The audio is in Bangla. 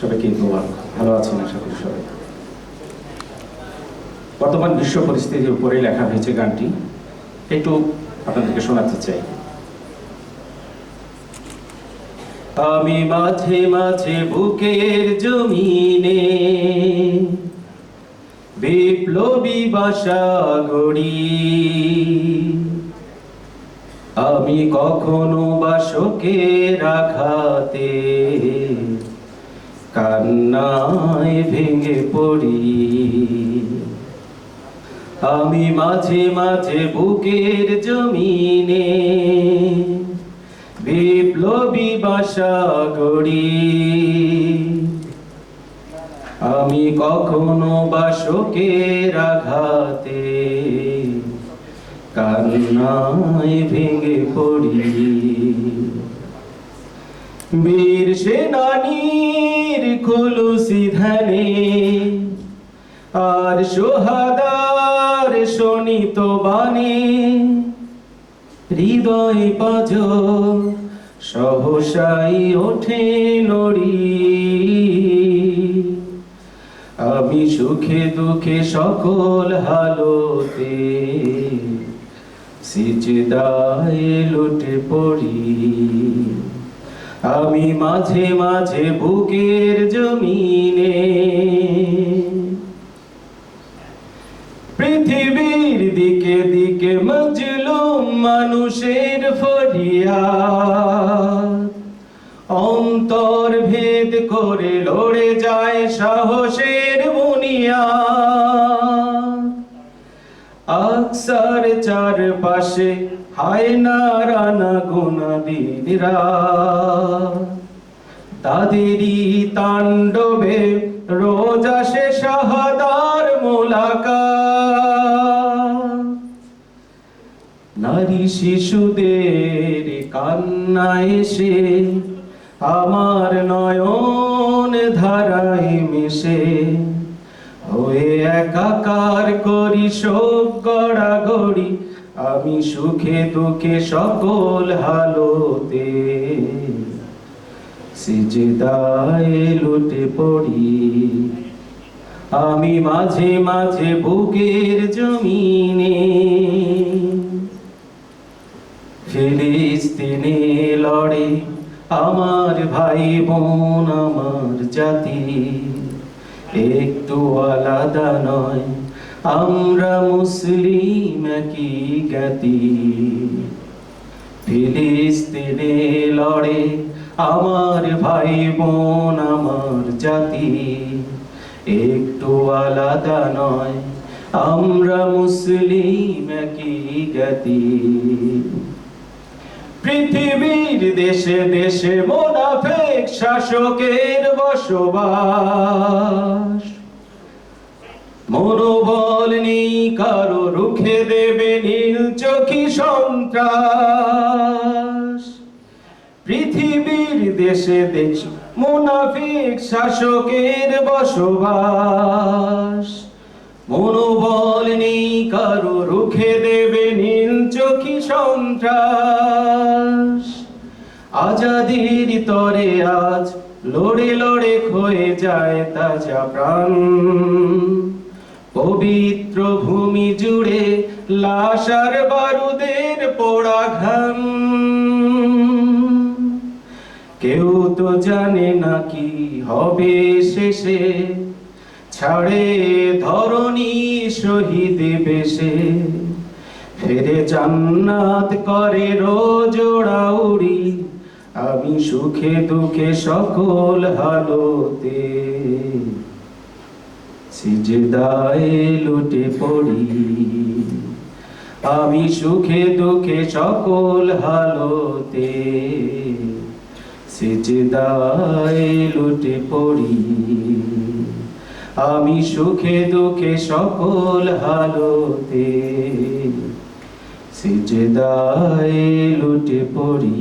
সবাইকে মোবারক ভালো আছেন আশা করি সবাই। বর্তমান বিশ্ব পরিস্থিতির উপরে লেখা হয়েছে গানটি। একটু আপনাদেরকে শোনাতে চাই। আমি মাঝে মাঝে বুকের জমিনে বিপ্লবী বাসা গড়ি। আমি কখনো বাসকে রাখাতে কান্নায় ভেঙে পড়ি। আমি মাঝে মাঝে বুকের জমিনে বিপ্লবী বাসা গড়ি। আমি কখনো বাসকে রাঘাতে কান্নায় ভেঙে পড়ি। বীর সেনানীর খুলুসি ধানে আর সোহাদার শোনিত বাণী। হৃদয় পাজ, সহসাই ওঠে নড়ি। আমি সুখে দুঃখে সকল হালতে সিজদায় লুটে পড়ি। আমি মাঝে মাঝে বুকের জমিনে পৃথিবীর দিকে দিকে মজলুম মানুষের ফরিয়াদ। অন্তর ভেদ করে লড়ে যায় সাহসের বুনিয়া আকসার চারপাশে হায় না রানা গুনাদিরা তাদেরই তাণ্ডবে রোজ আসে শাহাদার মোলাকাত। নারী শিশুদের কান্না এসে আমার নয়ন ধারায় মিশে। হয়ে একাকার করি শোক গড়াগড়ি আমি সুখে দুঃখে সকল হালোতে সিজদায় লুটে পড়ি। আমি মাঝে মাঝে বুকের জমিনে ফিলিস্তিনে লড়ে আমার ভাই বোন আমার জাতি। একটু আলাদা নয় আমরা মুসলিম কি জ্ঞাতি? ফিলিস্তিনে লড়ে আমার ভাই বোন আমার জাতি। একটু আলাদা নয়, আমরা মুসলিম কি গতি পৃথিবীর দেশে দেশে মোনাফেক শাসকের বসবাস মনোবল নেই কারও রুখে দেবে নীল চোখি সন্ত্রাস। পৃথিবীর দেশে দেশে, মুনাফিক শাসকের বসবাস। মনোবল নেই, কারও রুখে দেবে নীল চোখি সন্ত্রাস। আজাদির তরে আজ লড়ে লড়ে ক্ষয়ে যায় তাজা প্রাণ। পবিত্র ভূমি জুড়ে লাশ আর বারুদের পোড়া ঘাম। কেউ তো জানে না কি হবে শেষে। ছাড়ে ধরণী শহীদ বেশে। ফেরে জান্নাত করে রোজ উড়ি আমি সুখে দুঃখে সকল হালতে। সিজদায় লুটে পড়ি। আমি সুখে দুঃখে সকল হালতে সিজদায় লুটে পড়ি। আমি সুখে দুঃখে সকল হালতে সিজদায় লুটে পড়ি।